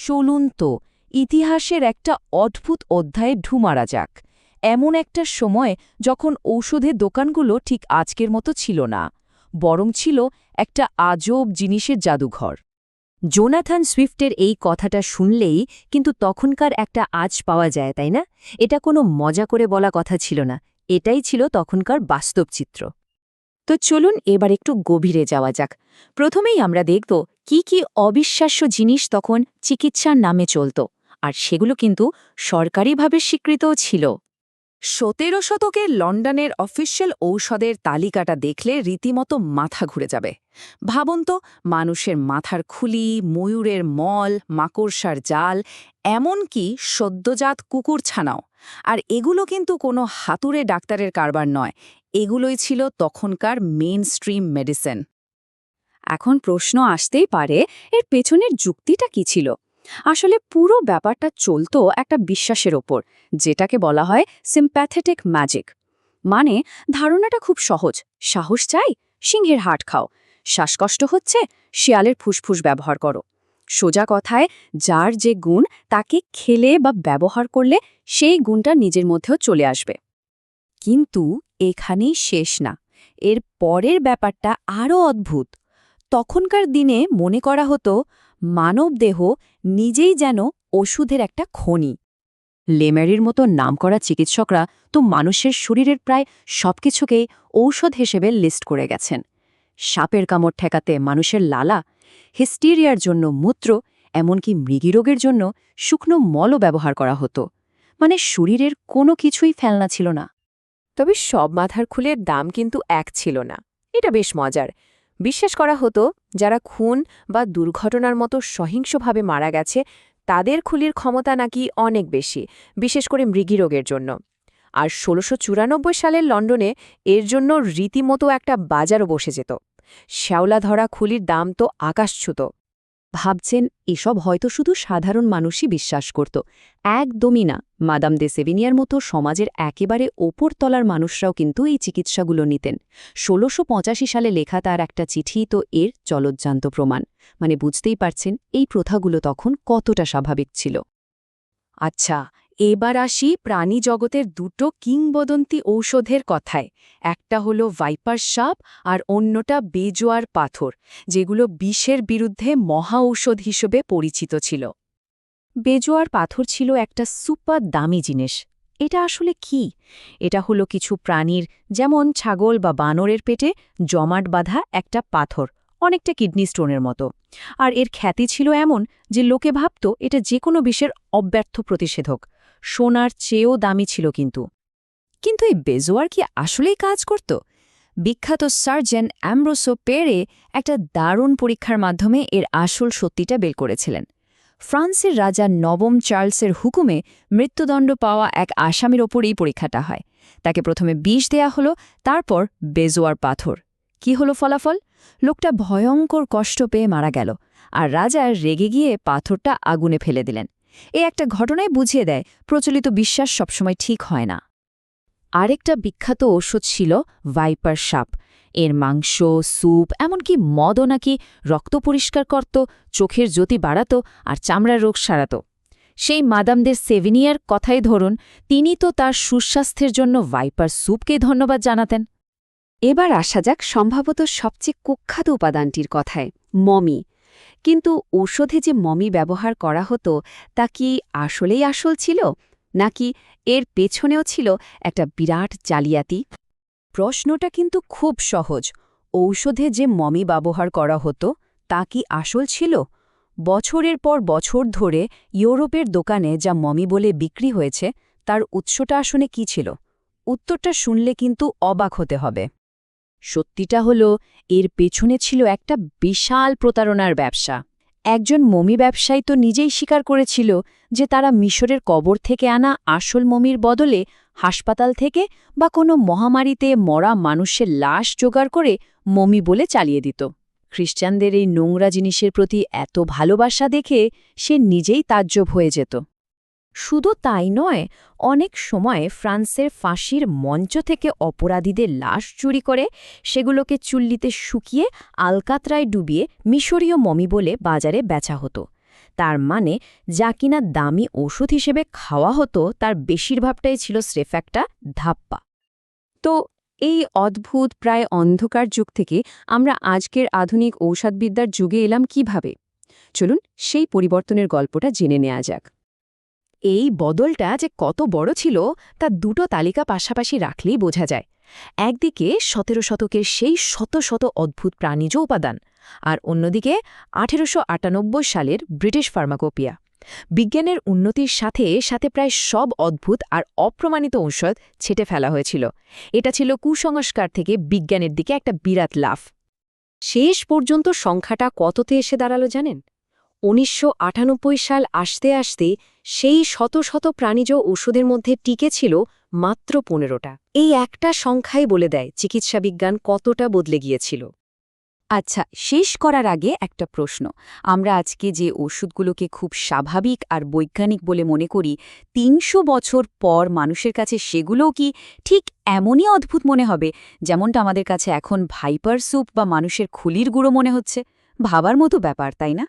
চলুন তো ইতিহাসের একটা অদ্ভুত অধ্যায়ে ঢুমারা যাক। এমন একটা সময় যখন ঔষধের দোকানগুলো ঠিক আজকের মতো ছিল না, বরং ছিল একটা আজব জিনিসের জাদুঘর। জোনাথান সুইফটের এই কথাটা শুনলেই কিন্তু তখনকার একটা আজ পাওয়া যায়, তাই না? এটা কোনো মজা করে বলা কথা ছিল না, এটাই ছিল তখনকার বাস্তব চিত্র। তো চলুন এবার একটু গভীরে যাওয়া যাক। প্রথমেই আমরা দেখব কি কি অবিশ্বাস্য জিনিস তখন চিকিৎসার নামে চলত, আর সেগুলো কিন্তু সরকারিভাবে স্বীকৃতও ছিল। সতেরো শতকের লন্ডনের অফিসিয়াল ঔষধের তালিকাটা দেখলে রীতিমতো মাথা ঘুরে যাবে। ভাবুন তো, মানুষের মাথার খুলি, ময়ূরের মল, মাকড়সার জাল, এমনকি সদ্যজাত কুকুর ছানাও আর এগুলো কিন্তু কোনো হাতুড়ে ডাক্তারের কারবার নয় এগুলোই ছিল তখনকার মেন স্ট্রিম মেডিসিন এখন প্রশ্ন আসতেই পারে, এর পেছনের যুক্তিটা কি ছিল? আসলে পুরো ব্যাপারটা চলত একটা বিশ্বাসের ওপর, যেটাকে বলা হয় সিম্প্যাথেটিক ম্যাজিক মানে ধারণাটা খুব সহজ, সাহস চাই, সিংহের হাট খাও, শ্বাসকষ্ট হচ্ছে, শিয়ালের ফুসফুস ব্যবহার করো। সোজা কথায়, যার যে গুণ, তাকে খেলে বা ব্যবহার করলে সেই গুণটা নিজের মধ্যেও চলে আসবে। কিন্তু এখানেই শেষ না। এর পরের ব্যাপারটা আরও অদ্ভুত। তখনকার দিনে মনে করা হতো, মানবদেহ নিজেই যেন ওষুধের একটা খনি। লেমারির মতো নামকরা চিকিৎসকরা তো মানুষের শরীরের প্রায় সবকিছুকেই ঔষধ হিসেবে লিস্ট করে গেছেন। সাপের কামড় ঠেকাতে মানুষের লালা, হিস্টিরিয়ার জন্য মূত্র, এমনকি মৃগীরোগের জন্য শুকনো মলও ব্যবহার করা হতো। মানে শরীরের কোনো কিছুই ফেলনা ছিল না। তবে সব মাথার খুলের দাম কিন্তু এক ছিল না। এটা বেশ মজার। বিশ্বাস করা হতো, যারা খুন বা দুর্ঘটনার মতো সহিংসভাবে মারা গেছে, তাদের খুলির ক্ষমতা নাকি অনেক বেশি, বিশেষ করে মৃগীরোগের জন্য। আর ষোলোশো সালের লন্ডনে এর জন্য রীতিমতো একটা বাজারও বসে যেত। শ্যাওলা ধরা খুলির দাম তো আকাশছুত ভাবছেন, এসব হয়তো শুধু সাধারণ মানুষই বিশ্বাস করত। একদমই না। মাদাম দে সেভিনিয়ার মতো সমাজের একেবারে ওপর তলার মানুষরাও কিন্তু এই চিকিৎসাগুলো নিতেন। ষোলোশো সালে লেখা তার একটা চিঠি, তো এর চলজ্জান্ত প্রমাণ। মানে বুঝতেই পারছেন, এই প্রথাগুলো তখন কতটা স্বাভাবিক ছিল। আচ্ছা এবার আসি প্রাণী জগতের দুটো কিংবদন্তি ঔষধের কথায়। একটা হলো ভাইপার সাপ আর অন্যটা বেজোয়ার পাথর, যেগুলো বিষের বিরুদ্ধে মহা ঔষধ হিসেবে পরিচিত ছিল। বেজোয়ার পাথর ছিল একটা সুপার দামি জিনিস। এটা আসলে কি? এটা হলো কিছু প্রাণীর, যেমন ছাগল বা বানরের পেটে জমাট বাঁধা একটা পাথর, অনেকটা কিডনি স্টোনের মতো। আর এর খ্যাতি ছিল এমন যে লোকে ভাবত এটা যে কোনো বিষের অব্যর্থ প্রতিষেধক। সোনার চেয়েও দামি ছিল কিন্তু। কিন্তু এই বেজোয়ার কি আসলেই কাজ করত? বিখ্যাত সার্জন অ্যাম্ব্রোসো পেরে একটা দারুণ পরীক্ষার মাধ্যমে এর আসল সত্যিটা বের করেছিলেন। ফ্রান্সের রাজা নবম চার্লসের হুকুমে মৃত্যুদণ্ড পাওয়া এক আসামির ওপর এই পরীক্ষাটা হয়। তাকে প্রথমে বিষ দেয়া হলো, তারপর বেজোয়ার পাথর। কি হলো ফলাফল? লোকটা ভয়ঙ্কর কষ্ট পেয়ে মারা গেল, আর রাজা রেগে গিয়ে পাথরটা আগুনে ফেলে দিলেন। এ একটা ঘটনায় বুঝিয়ে দেয়, প্রচলিত বিশ্বাস সবসময় ঠিক হয় না। আরেকটা বিখ্যাত ওষুধ ছিল ভাইপার সাপ। এর মাংস, স্যুপ, এমনকি মদও নাকি রক্ত পরিষ্কার করত, চোখের জ্যোতি বাড়াত আর চামড়ার রোগ সারাত। সেই মাদামদের সেভিনিয়ার কথাই ধরুন, তিনি তো তার সুস্বাস্থ্যের জন্য ভাইপার স্যুপকে ধন্যবাদ জানাতেন। এবার আসা যাক সম্ভবত সবচেয়ে কুখ্যাত উপাদানটির কথায়, মমি। কিন্তু ঔষধে যে মমি ব্যবহার করা হতো, তা কি আসলেই আসল ছিল? নাকি এর পেছনেও ছিল একটা বিরাট জালিয়াতি? প্রশ্নটা কিন্তু খুব সহজ। ঔষধে যে মমি ব্যবহার করা হতো, তা কি আসল ছিল? বছরের পর বছর ধরে ইউরোপের দোকানে যা মমি বলে বিক্রি হয়েছে, তার উৎসটা আসলে কি ছিল? উত্তরটা শুনলে কিন্তু অবাক হতে হবে। সত্যিটা হল, এর পেছনে ছিল একটা বিশাল প্রতারণার ব্যবসা। একজন মমি ব্যবসায়ী তো নিজেই স্বীকার করেছিল যে তারা মিশরের কবর থেকে আনা আসল মমির বদলে হাসপাতাল থেকে বা কোনো মহামারীতে মরা মানুষের লাশ জোগাড় করে মমি বলে চালিয়ে দিত। খ্রিস্টানদের এই নোংরা জিনিসের প্রতি এত ভালোবাসা দেখে সে নিজেই তাজ্জব হয়ে যেত। শুধু তাই নয়, অনেক সময় ফ্রান্সের ফাঁসির মঞ্চ থেকে অপরাধীদের লাশ চুরি করে সেগুলোকে চুল্লিতে শুকিয়ে আলকাতরায় ডুবিয়ে মিশরীয় মমি বলে বাজারে বেচা হতো। তার মানে যা কিনা দামি ওষুধ হিসেবে খাওয়া হতো, তার বেশিরভাগটাই ছিল স্রেফ একটা ধাপ্পা। তো এই অদ্ভুত, প্রায় অন্ধকার যুগ থেকে আমরা আজকের আধুনিক ঔষধবিদ্যার যুগে এলাম কীভাবে? চলুন সেই পরিবর্তনের গল্পটা জেনে নেওয়া যাক। এই বদলটা যে কত বড় ছিল, তা দুটো তালিকা পাশাপাশি রাখলেই বোঝা যায়। একদিকে সতেরো শতকের সেই শত শত অদ্ভুত প্রাণীজ উপাদান, আর অন্যদিকে আঠেরোশো আটানব্বই সালের ব্রিটিশ ফার্মাকোপিয়া। বিজ্ঞানের উন্নতির সাথে সাথে প্রায় সব অদ্ভুত আর অপ্রমাণিত ঔষধ ছেটে ফেলা হয়েছিল। এটা ছিল কুসংস্কার থেকে বিজ্ঞানের দিকে একটা বিরাট লাফ। শেষ পর্যন্ত সংখ্যাটা কততে এসে দাঁড়াল জানেন? উনিশশো আটানব্বই সাল আসতে আসতে সেই শত শত প্রাণীজ ওষুধের মধ্যে টিকে ছিল মাত্র পনেরোটা। এই একটা সংখ্যাই বলে দেয় চিকিৎসা বিজ্ঞান কতটা বদলে গিয়েছিল। আচ্ছা শেষ করার আগে একটা প্রশ্ন। আমরা আজকে যে ওষুধগুলোকে খুব স্বাভাবিক আর বৈজ্ঞানিক বলে মনে করি, তিনশো বছর পর মানুষের কাছে সেগুলোও কি ঠিক এমনই অদ্ভুত মনে হবে, যেমনটা আমাদের কাছে এখন ভাইপার স্যুপ বা মানুষের খুলির গুঁড়ো মনে হচ্ছে? ভাবার মতো ব্যাপার, তাই না?